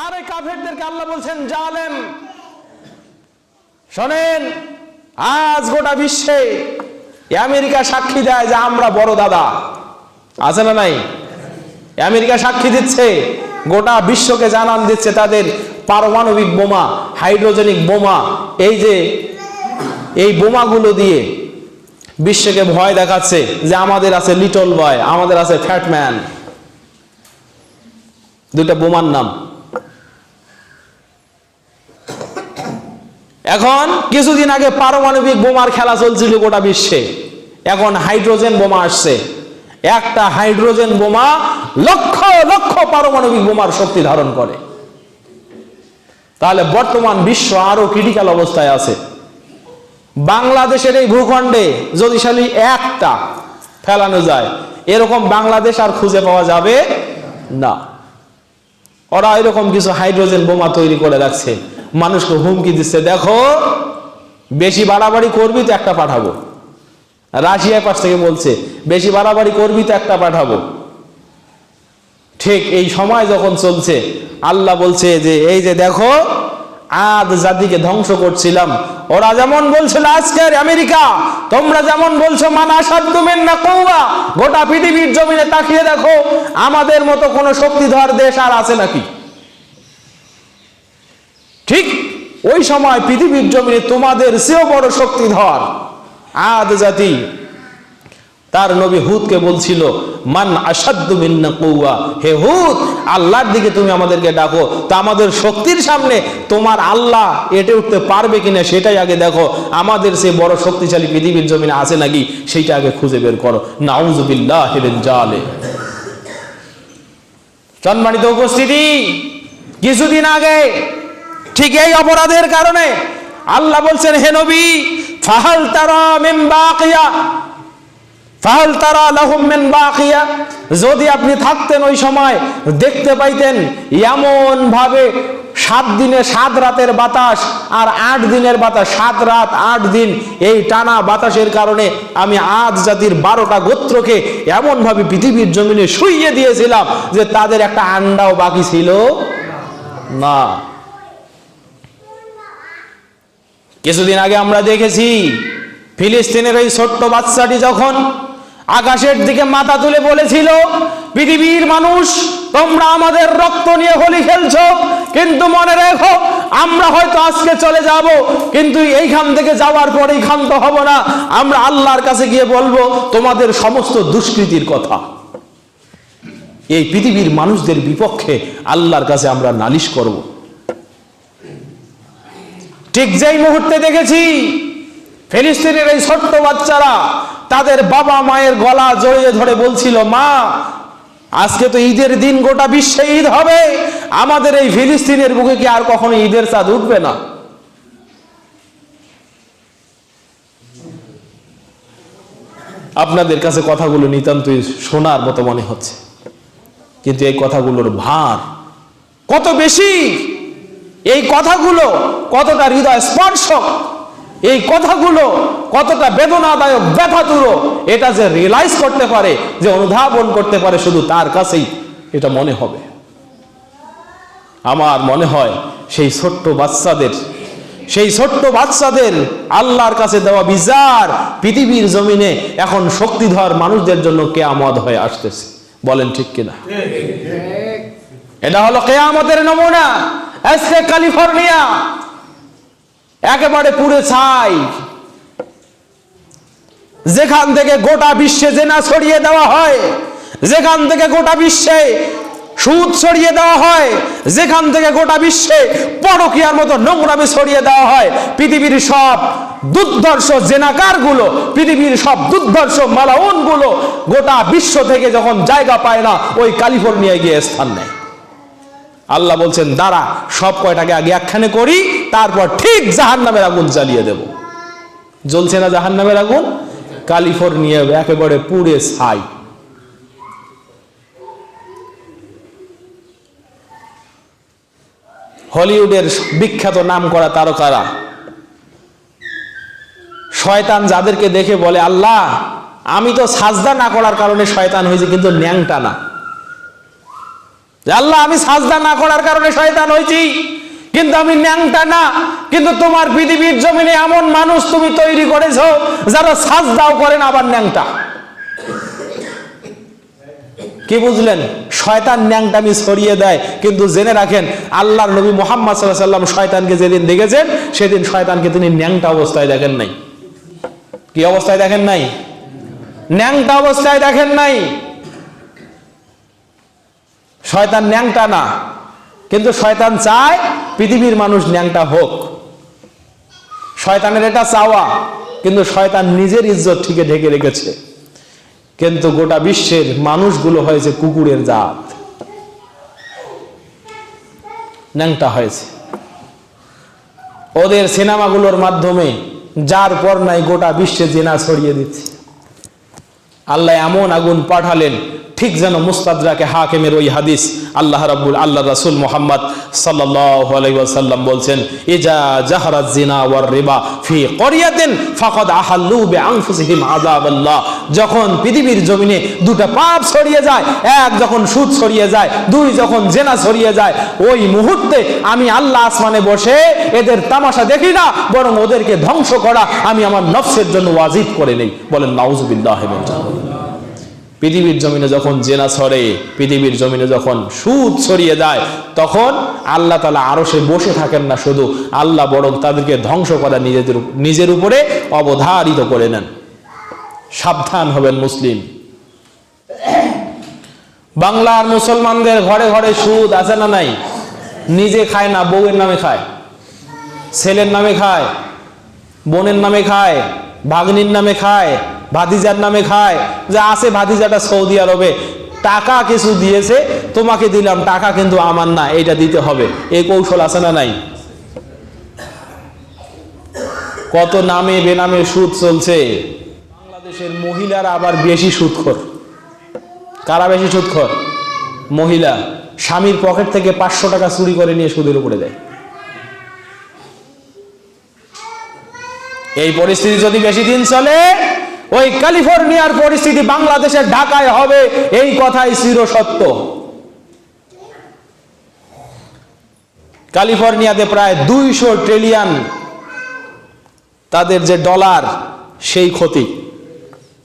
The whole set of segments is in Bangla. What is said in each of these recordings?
আর এই কাফেরদেরকে আল্লাহ বলছেন, জালেম, শোনেন, আজ গোটা বিশ্বে আমেরিকা সাক্ষী দেয় যে আমরা বড় দাদা। আছে না নাই? আমেরিকা সাক্ষী দিচ্ছে, গোটা বিশ্বকে জানান দিচ্ছে তাদের পারমাণবিক বোমা, হাইড্রোজেনিক বোমা। এই যে, এই বোমাগুলো দিয়ে বিশ্বকে ভয় দেখাচ্ছে যে আমাদের আছে লিটল বয়, আমাদের আছে ফ্যাটম্যান দুটা বোমার নাম। এখন কিছুদিন আগে পারমাণবিক বোমার খেলা চলছিল গোটা বিশ্বে। এখন হাইড্রোজেন বোমা আসছে। একটা হাইড্রোজেন বোমা লক্ষ লক্ষ পারমাণবিক বোমার শক্তি ধারণ করে। তাহলে বর্তমান বিশ্ব আরও ক্রিটিক্যাল অবস্থায় আছে। বাংলাদেশের এই ভূখণ্ডে যদি খালি একটা ফেলানো যায়, এরকম বাংলাদেশ আর খুঁজে পাওয়া যাবে না। ওরা এরকম কিছু হাইড্রোজেন বোমা তৈরি করে রাখছে। মানুষকে হুমকি দিচ্ছে, দেখো, বেশি বাড়াবাড়ি করবি তো একটা পাঠাবো। রাশিয়ার পাশ থেকে বলছে, বেশি বাড়াবাড়ি করবি তো একটা পাঠাবো। ঠিক এই সময় যখন চলছে, আল্লাহ বলছে যে, এই যে দেখো, আদ জাতিকে ধ্বংস করছিলাম। ওরা যেমন বলছিল আজকের আমেরিকা, তোমরা যেমন বলছো মানা সাধ্যমেন না কৌবা গোটা পৃথিবীর জমিনে তাকিয়ে দেখো, আমাদের মতো কোনো শক্তিধর দেশ আর আছে নাকি? ঠিক ওই সময় পৃথিবীর জমিনে তোমাদের চেয়েও বড় শক্তিধর আদ জাতি। তার নবী হুদকে বলছিল, মান আসাদ্দু হে হুদ, আল্লাহর দিকে তুমি আমাদেরকে ডাকো। তা আমাদের শক্তির সামনে তোমার আল্লাহ এটে উঠতে পারবে কিনা সেটাই আগে দেখো। আমাদের সে বড় শক্তিশালী পৃথিবীর জমিনে আছে নাকি সেইটা আগে খুঁজে বের করো। নাউজুবিল্লাহ জালে। সম্মানিত উপস্থিতি, কিছুদিন আগে ঠিক এই অপরাধের কারণে আল্লাহ বলছেন, হে নবী, ফাহাল তারা মিন বাকিয়া, ফাহাল তারা লাহুম মিন বাকিয়া। যদি আপনি থাকতেন ওই সময়, দেখতে পাইতেন এমন ভাবে সাত দিনে সাত রাতের বাতাস আর আট দিনের বাতাস, সাত রাত, আট দিন এই টানা বাতাসের কারণে আমি আজ জাতির বারোটা গোত্রকে এমন ভাবে পৃথিবীর জমিনে শুইয়ে দিয়েছিলাম যে তাদের একটা আন্ডাও বাকি ছিল না। কিছুদিন আগে আমরা দেখেছি, ফিলিস্তিনের এই ছোট্ট বাচ্চাটি যখন আকাশের দিকে মাথা তুলে বলেছিল, পৃথিবীর মানুষ, তোমরা আমাদের রক্ত নিয়ে হোলি খেলছো, কিন্তু মনে রেখো, আমরা হয়তো আজকে চলে যাব, কিন্তু এইখান থেকে যাওয়ার পরেই ক্ষান্ত হব না। আমরা আল্লাহর কাছে গিয়ে বলব, তোমাদের সমস্ত দুষ্কৃতির কথা। এই পৃথিবীর মানুষদের বিপক্ষে আল্লাহর কাছে আমরা নালিশ করব। ঠিক যেই মুহূর্তে দেখেছি, ফিলিস্তিনের এই ছোট্ট বাচ্চারা তাদের বাবা মায়ের গলা জড়িয়ে ধরে বলছিল, মা, আজকে তো ঈদের দিন, গোটা বিশ্বে ঈদ হবে। আমাদের এই ফিলিস্তিনের বুকে কি আর কখনো ঈদের চাঁদ উঠবে না? আপনাদের কাছে কথাগুলো নিতান্তই শোনার মতো মনে হচ্ছে। কিন্তু এই কথাগুলোর ভার কত বেশি? এই কথাগুলো কতটা হৃদয় স্পর্শক এই কথাগুলো কতটা বেদনাদায়ক ব্যথাতুরো এটা যে রিয়েলাইজ করতে পারে যে অনুধাবন করতে পারে শুধু তার কাছেই এটা মনে হবে। আমার মনে হয় সেই ছোট্ট বাচ্চাদের সেই ছোট্ট বাচ্চাদের আল্লাহর কাছে দেওয়া বিচার পৃথিবীর জমিনে এখন শক্তিধর মানুষদের জন্য কেয়ামত হয়ে আসতেছে। বলেন ঠিক কিনা? এটা হলো কেয়ামতের নমুনা। আজকে ক্যালিফোর্নিয়া। একেবারে পুরে ছাই। যেখান থেকে গোটা বিশ্বে জেনা ছড়িয়ে দেওয়া হয়, যেখান থেকে গোটা বিশ্বে সুদ ছড়িয়ে দেওয়া হয়, যেখান থেকে গোটা বিশ্বে পরকিয়ার মতো নোংরামি ছড়িয়ে দেওয়া হয়, পৃথিবীর সব দুর্ধর্ষ জেনাকারগুলো পৃথিবীর সব দুর্ধর্ষ মালাউনগুলো গোটা বিশ্ব থেকে যখন জায়গা পায় না, ওই ক্যালিফোর্নিয়ায় গিয়ে স্থান নেয়। আল্লাহ বলছেন, দাঁড়া, সব কয়টাকে আগে একখানে করি, তারপর ঠিক জাহান নামের আগুন জ্বালিয়ে দেব। জ্বলছে না জাহান নামের আগুন? ক্যালিফোর্নিয়া একেবারে পুড়ে ছাই। হলিউডের বিখ্যাত নাম করা তারকারা, শয়তান যাদেরকে দেখে বলে, আল্লাহ, আমি তো সাজদা না করার কারণে শয়তান হয়েছে, কিন্তু ন্যাংটা না। আল্লাহ, আমি সাজদা না করার কারণে শয়তান হয়েছি। কিন্তু আমি ন্যাংটা না। কিন্তু তোমার পৃথিবীর জমিনে এমন মানুষ তুমি তৈরি করেছ যারা সাজদাও করেন আবার ন্যাংটা। কি বুঝলেন? শয়তান ন্যাংটামি ছড়িয়ে দেয়। কিন্তু জেনে রাখেন, আল্লাহর নবী মোহাম্মদ সাল্লাহ সাল্লাম শয়তানকে যেদিন দেখেছেন, সেদিন শয়তানকে তিনি ন্যাংটা অবস্থায় দেখেন নাই। কি অবস্থায় দেখেন নাই? ন্যাংটা অবস্থায় দেখেন নাই। শয়তান ন্যাংটা না। কিন্তু শয়তান চায় পৃথিবীর মানুষ ন্যাংটা হোক। শয়তানের এটা চাওয়া, কিন্তু শয়তান নিজের ইজ্জত ঠিকে ঢেকে রেখেছে। কিন্তু গোটা বিশ্বের মানুষগুলো হয়েছে কুকুরের জাত। ন্যাংটা হয়েছে। ওদের সিনেমাগুলোর মাধ্যমে যার পর নাই গোটা বিশ্বে জেনা ছড়িয়ে দিচ্ছে। আল্লাহ এমন আগুন পাঠালেন ঠিক যেন মুস্তাদরাকে হাকিমের ওই হাদিস আল্লাহ রাব্বুল আল্লাহ রাসূল মোহাম্মদ ওয়াসাল্লাম বলছেন, ইজা জাহারাত জিনা ওয়ার ফি ক্বরিয়াতিন ফাকাদ আহাল্লু যখন পৃথিবীর জমিনে দুটো পাপ ছড়িয়ে যায়, এক যখন সুদ ছড়িয়ে যায়, দুই যখন জেনা ছড়িয়ে যায়, ওই মুহূর্তে আমি আল্লাহ আসমানে বসে এদের তামাশা দেখি না, বরং ওদেরকে ধ্বংস করা আমি আমার নফসের জন্য ওয়াজিব করে নেই। বলেন, নাউজুবিল্লাহ পৃথিবীর জমিনে যখন জেনা ছড়ে, পৃথিবীর জমিনে যখন সুদ ছড়িয়ে যায়, তখন আল্লাহ তালা আরও সে বসে থাকেন না শুধু। আল্লাহ বরং তাদেরকে ধ্বংস করা নিজেদের নিজের উপরে অবধারিত করে নেন। সাবধান হবেন মুসলিম। বাংলার মুসলমানদের ঘরে ঘরে সুদ আছে না নাই? নিজে খায় না, বউয়ের নামে খায়, ছেলের নামে খায়, বোনের নামে খায়, ভাগ্নির নামে খায় ভাতিজার নামে খায়। যে আছে ভাতিজাটা সৌদি আরবে। টাকা কিছু দিয়েছে, তোমাকে দিলাম, টাকা কিন্তু আমার না এটা দিতে হবে। এই কৌশল আছে না নাই? কত নামে বেনামে সুদ চলছে। বাংলাদেশের মহিলারা আবার বেশি সুদখোর। কারা বেশি সুদখোর? মহিলা। স্বামীর পকেট থেকে পাঁচশো টাকা চুরি করে নিয়ে সুদের উপরে দেয়। এই পরিস্থিতি যদি বেশি দিন চলে ওই ক্যালিফোর্নিয়ার পরিস্থিতি বাংলাদেশের ঢাকায় হবে এই কথাই চির সত্য ক্যালিফোর্নিয়াতে প্রায় দুইশো ট্রিলিয়ন তাদের যে ডলার সেই ক্ষতি।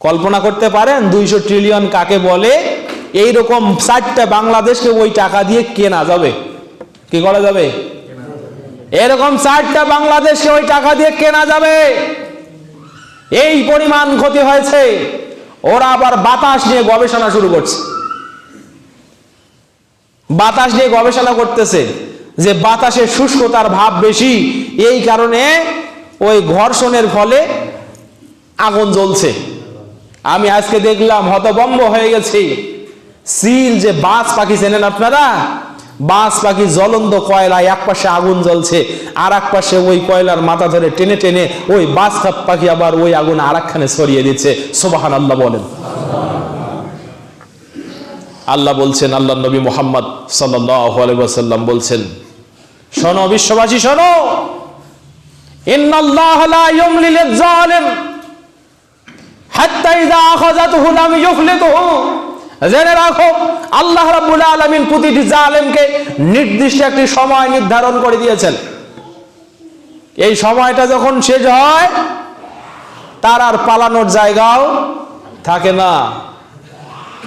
কল্পনা করতে পারেন দুইশো ট্রিলিয়ন কাকে বলে? এই রকম চারটা বাংলাদেশকে ওই টাকা দিয়ে কেনা যাবে। কি করা যাবে? এরকম চারটা বাংলাদেশকে ওই টাকা দিয়ে কেনা যাবে। এই পরিমাণ ক্ষতি হয়েছে। ওরা আবার বাতাস নিয়ে গবেষণা শুরু করছে। বাতাস নিয়ে গবেষণা করতেছে যে বাতাসে শুষ্কতার ভাব বেশি, এই কারণে ওই ঘর্ষণের ফলে আগুন জ্বলছে। আমি আজকে দেখলাম হতবম্ব হয়ে গেছি। সিল যে বাস পাখি চেনেন আপনারা বাস পাখি জ্বলন্ত কয়লায় এক পাশে আগুন জ্বলছে আর এক পাশে ওই কয়লার মাথা ধরে টেনে টেনে ওই বাস পাখি আবার ওই আগুন আর একখানে ছড়িয়ে দিচ্ছে। সোবাহান আল্লাহ বলেন। আল্লাহ বলছেন, আল্লাহ নবী মোহাম্মদ সাল্লাম বলছেন, শোনো বিশ্ববাসী, শোনো। জেনে রাখো আল্লাহ রাব্বুল আলামিন প্রতিটি জালেমকে নির্দিষ্ট একটি সময় নির্ধারণ করে দিয়েছেন। এই সময়টা যখন শেষ হয়, তার আর পালানোর জায়গাও থাকে না।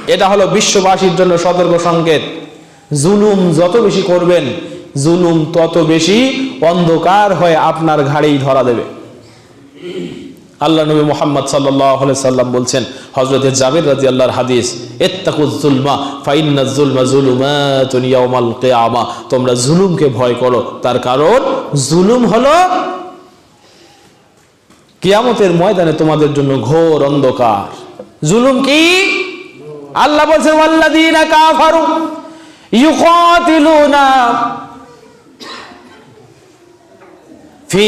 এটা হলো বিশ্ববাসীর জন্য সতর্ক সংকেত। জুলুম যত বেশি করবেন, জুলুম তত বেশি অন্ধকার হয়ে আপনার ঘাড়েই ধরা দেবে। আল্লাহ নবী মোহাম্মদ সাল্লাহ সাল্লাম বলছেন হজরত জাবির রাজি আল্লাহর হাদিস তোমরা জুলুমকে ভয় করো, তার কারণ জুলুম হলো কিয়ামতের ময়দানে তোমাদের জন্য ঘোর অন্ধকার। জুলুম কি? আল্লাহ ইউকাতিলুনা ফি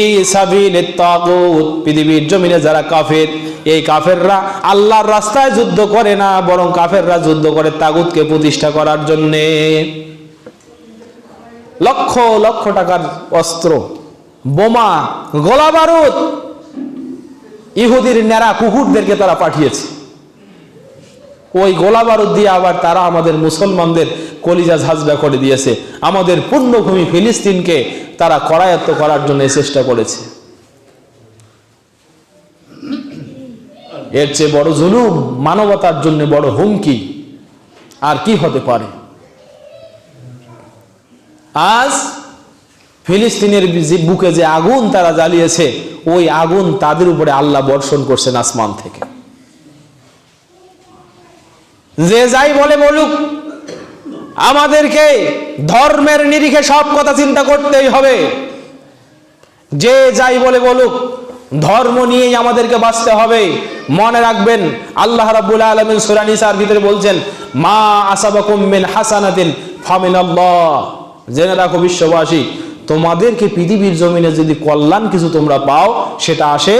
তাগুত, পৃথিবীর জমিনে যারা কাফের, এই কাফেররা আল্লাহর রাস্তায় যুদ্ধ করে না, বরং কাফেররা যুদ্ধ করে তাগুতকে প্রতিষ্ঠা করার জন্য। লক্ষ লক্ষ টাকার অস্ত্র, বোমা গোলা বারুদ ইহুদির নেড়া কুকুরদেরকে তারা পাঠিয়েছে। ওই গোলা বারুদ দিয়ে আবার তারা আমাদের মুসলমানদের কলিজা ঝাঁঝরা করে দিয়েছে। আমাদের পুণ্যভূমি ফিলিস্তিনকে তারা করায়ত্ত করার জন্য চেষ্টা করেছে। এর চেয়ে বড় জুলুম মানবতার জন্য বড় হুমকি আর কি হতে পারে? আজ ফিলিস্তিনের বুকে যে আগুন তারা জ্বালিয়েছে, ওই আগুন তাদের উপরে আল্লাহ বর্ষণ করছেন আসমান থেকে। যে যাই বলে বলুক আমাদেরকে ধর্মের নিরিখে সব কথা চিন্তা করতেই হবে। যে যাই বলে বলুক, ধর্ম নিয়েই আমাদেরকে বাঁচতে হবে। মনে রাখবেন, আল্লাহ রাব্বুল আলামিন সূরা নিসার ভিতরে বলছেন, মা আসাবাকুম মিন হাসানাতিন ফামিনাল্লাহ। জেনে রাখো বিশ্ববাসী, তোমাদেরকে পৃথিবীর জমিনে যদি কল্যাণ কিছু তোমরা পাও, সেটা আসে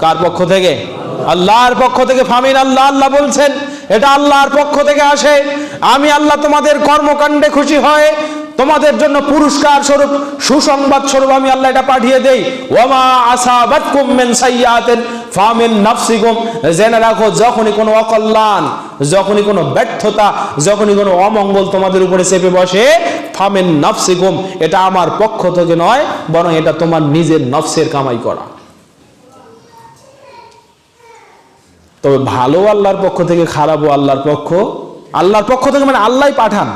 কার পক্ষ থেকে? আল্লাহর পক্ষ থেকে ফামিন আল্লাহ আল্লাহ বলছেন এটা আল্লাহর পক্ষ থেকে আসে। আমি আল্লাহ তোমাদের কর্মকাণ্ডে খুশি হয় তোমাদের জন্য পুরস্কার স্বরূপ, সুসংবাদ স্বরূপ আমি আল্লাহ এটা পাঠিয়ে দেই। ওমা আসাবাতকুম মিন সাইয়্যাতিন ফামিন নাফসিকুম। জেনে রাখো, যখনই কোনো অকল্যাণ, যখনই কোনো ব্যর্থতা, যখনই কোনো অমঙ্গল তোমাদের উপরে চেপে বসে, ফামিন নাফসিকুম, এটা আমার পক্ষ থেকে নয়, বরং এটা তোমার নিজের নফসের কামাই করা। তবে ভালো আল্লাহর পক্ষ থেকে, খারাপও আল্লাহর পক্ষ। আল্লাহর পক্ষ থেকে মানে আল্লাহ পাঠান।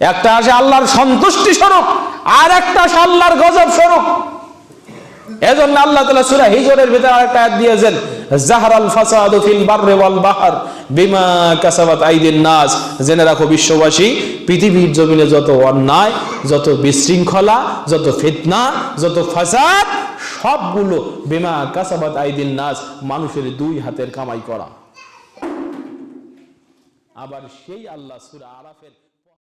একটা আসে আল্লাহর সন্তুষ্টি স্বরূপ, আর একটা আসে আল্লাহর গজব স্বরূপ। এজন্য আল্লাহ হিজরের ভিতরে আরেকটা দিয়েছেন ফিল ওয়াল বিমা কাসাবাত আইদিন নাস। জেনে রাখো বিশ্ববাসী, পৃথিবীর জমিনে যত অন্যায়, যত বিশৃঙ্খলা, যত ফিতনা, যত ফাসাদ সবগুলো বেমা কাসাবাত আইদিন নাস মানুষের দুই হাতের কামাই করা। আবার সেই আল্লাহ সুরা আরাফের